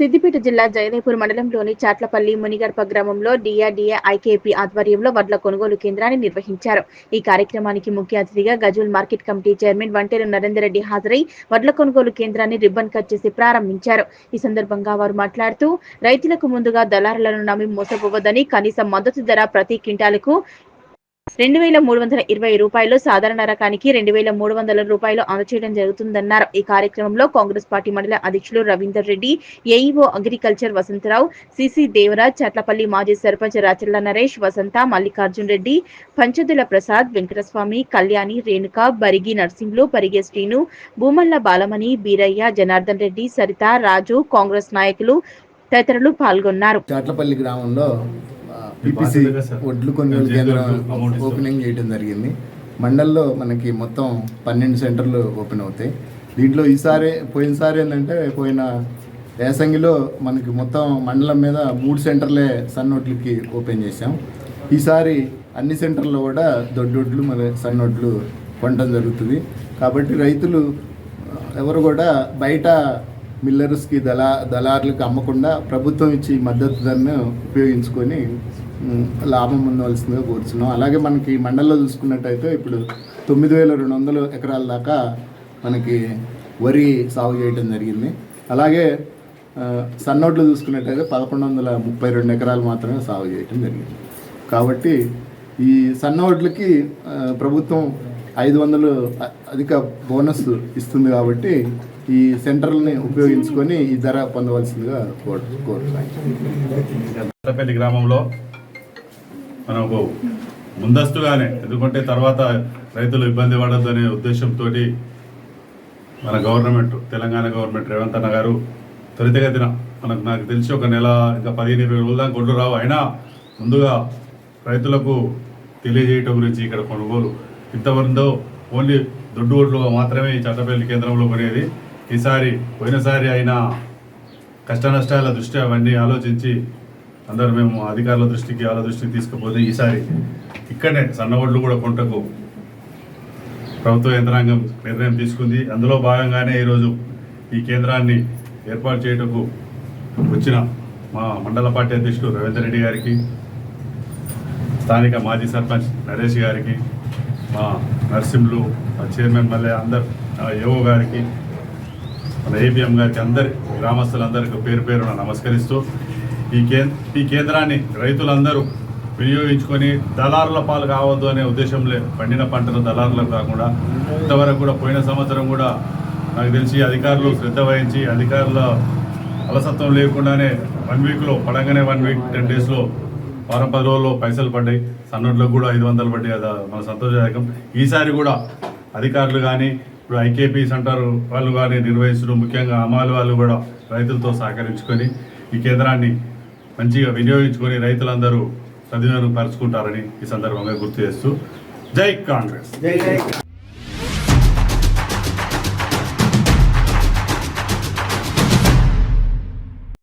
సిద్దిపేట జిల్లా జయదేపూర్ మండలంలోని చాట్లపల్లి మునిగర్ప గ్రామంలో డిఆర్డీఏ ఐకేపీ ఆధ్వర్యంలో వడ్ల కొనుగోలు కేంద్రాన్ని నిర్వహించారు. ఈ కార్యక్రమానికి ముఖ్య అతిథిగా Gajwel market committee chairman Vanteru Narender Reddy హాజరై వడ్ల కొనుగోలు కేంద్రాన్ని రిబ్బన్ కట్ చేసి ప్రారంభించారు. ఈ సందర్భంగా వారు మాట్లాడుతూ రైతులకు ముందుగా దళారులను నమ్మి మోసపోవద్దని కనీస మద్దతు ధర ప్రతి క్వింటాలకు రెండు వేల మూడు వందల ఇరవై రూపాయలు సాధారణ రకానికి రెండు వేల మూడు వందల రూపాయలు అందచేయడం జరుగుతుందన్నారు. ఈ కార్యక్రమంలో కాంగ్రెస్ పార్టీ మండల అధ్యక్షులు Ravinder Reddy AEO agriculture Vasantharao CC Devaraj Chatlapalli మాజీ సర్పంచ్ రాచల్ల నరేష్ వసంత మల్లికార్జున్ రెడ్డి పంచదుల ప్రసాద్ వెంకటస్వామి కళ్యాణి రేణుక బరిగి నర్సింహులు పరిగే శ్రీను భూమల్ల బాలమణి బీరయ్య జనార్దన్ రెడ్డి సరిత రాజు కాంగ్రెస్ నాయకులు తదితరులు పాల్గొన్నారు. చాట్లపల్లి గ్రామంలో పిపిసి ఒడ్లు కొనుగోలు కేంద్రం ఓపెనింగ్ చేయడం జరిగింది. మండల్లో మనకి మొత్తం పన్నెండు సెంటర్లు ఓపెన్ అవుతాయి. దీంట్లో ఈసారి పోయినసారి ఏంటంటే పోయిన వేసంగిలో మనకి మొత్తం మండలం మీద మూడు సెంటర్లే సన్నొడ్లకి ఓపెన్ చేసాం ఈసారి అన్ని సెంటర్లో కూడా దొడ్డొడ్లు మరి సన్నొడ్లు కొనడం జరుగుతుంది. కాబట్టి రైతులు ఎవరు కూడా బయట మిల్లర్స్కి దళా దళారులకు అమ్మకుండా ప్రభుత్వం ఇచ్చి మద్దతు ధరను ఉపయోగించుకొని లాభం ఉండవలసిందిగా కోరుతున్నాం అలాగే మనకి మండలంలో చూసుకున్నట్టయితే ఇప్పుడు తొమ్మిది వేల రెండు వందల ఎకరాల దాకా మనకి వరి సాగు చేయడం జరిగింది. అలాగే సన్నోట్లు చూసుకున్నట్టయితే పదకొండు వందల ముప్పై రెండు ఎకరాలు మాత్రమే సాగు చేయడం జరిగింది. కాబట్టి ఈ సన్నోట్లకి ప్రభుత్వం ఐదు వందలు అధిక బోనస్ ఇస్తుంది కాబట్టి ఈ సెంటర్ని ఉపయోగించుకొని ఈ ధర పొందవలసిందిగా కోరు కోరుతున్నాను. కొత్తపల్లి గ్రామంలో మనకు ముందస్తుగానే ఎందుకంటే తర్వాత రైతులు ఇబ్బంది పడద్దు అనే ఉద్దేశంతో మన గవర్నమెంట్ తెలంగాణ గవర్నమెంట్ రేవంత్ అన్న గారు త్వరితగతిన మనకు నాకు తెలిసి ఒక నెల ఇంకా పదిహేను ఇరవై రోజుల దాకా కొడ్లు రావు. అయినా ముందుగా రైతులకు తెలియజేయటం గురించి ఇక్కడ కొనుగోలు. ఇంతవరకు ఓన్లీ దొడ్డు ఓట్లుగా మాత్రమే ఈ చట్టపల్లి కేంద్రంలో కొనేది. ఈసారి పోయినసారి అయినా కష్ట నష్టాల దృష్ట్యా అవన్నీ ఆలోచించి అందరూ మేము అధికారుల దృష్టికి వాళ్ళ దృష్టికి తీసుకుపోతే ఈసారి ఇక్కడనే సన్న ఒడ్లు కూడా కొంటకు ప్రభుత్వ యంత్రాంగం నిర్ణయం తీసుకుంది. అందులో భాగంగానే ఈరోజు ఈ కేంద్రాన్ని ఏర్పాటు చేయటకు వచ్చిన మా మండల పార్టీ అధ్యక్షుడు రవీందర్ రెడ్డి గారికి స్థానిక మాజీ సర్పంచ్ నరేష్ గారికి మా నర్సింహులు మా చైర్మన్ మళ్ళీ అందరు ఏఓ గారికి మన గారికి అందరి గ్రామస్తులందరికీ పేరు పేరున నమస్కరిస్తూ ఈ కే ఈ కేంద్రాన్ని రైతులందరూ వినియోగించుకొని దళారుల పాలు కావద్దు అనే ఉద్దేశంలో పండిన పంటలు దళారులకు కాకుండా ఇంతవరకు కూడా పోయిన సంవత్సరం కూడా నాకు తెలిసి అధికారులు శ్రద్ధ వహించి అధికారుల అలసత్వం లేకుండానే వన్ వీక్లో పడంగానే వన్ వీక్ టెన్ డేస్లో వారం పది రోజుల్లో పైసలు పడ్డాయి. సన్నోట్లకు కూడా ఐదు వందలు పడ్డాయి. అది మన సంతోషదాయకం. ఈసారి కూడా అధికారులు కానీ ఇప్పుడు ఐకేపీ సెంటర్ వాళ్ళు కానీ నిర్వహిస్తున్న ముఖ్యంగా అమాలు వాళ్ళు కూడా రైతులతో సహకరించుకొని ఈ కేంద్రాన్ని మంచిగా వినియోగించుకొని రైతులందరూ సద్వినియోగం పరుచుకుంటారని ఈ సందర్భంగా గుర్తు చేస్తూ జై కాంగ్రెస్.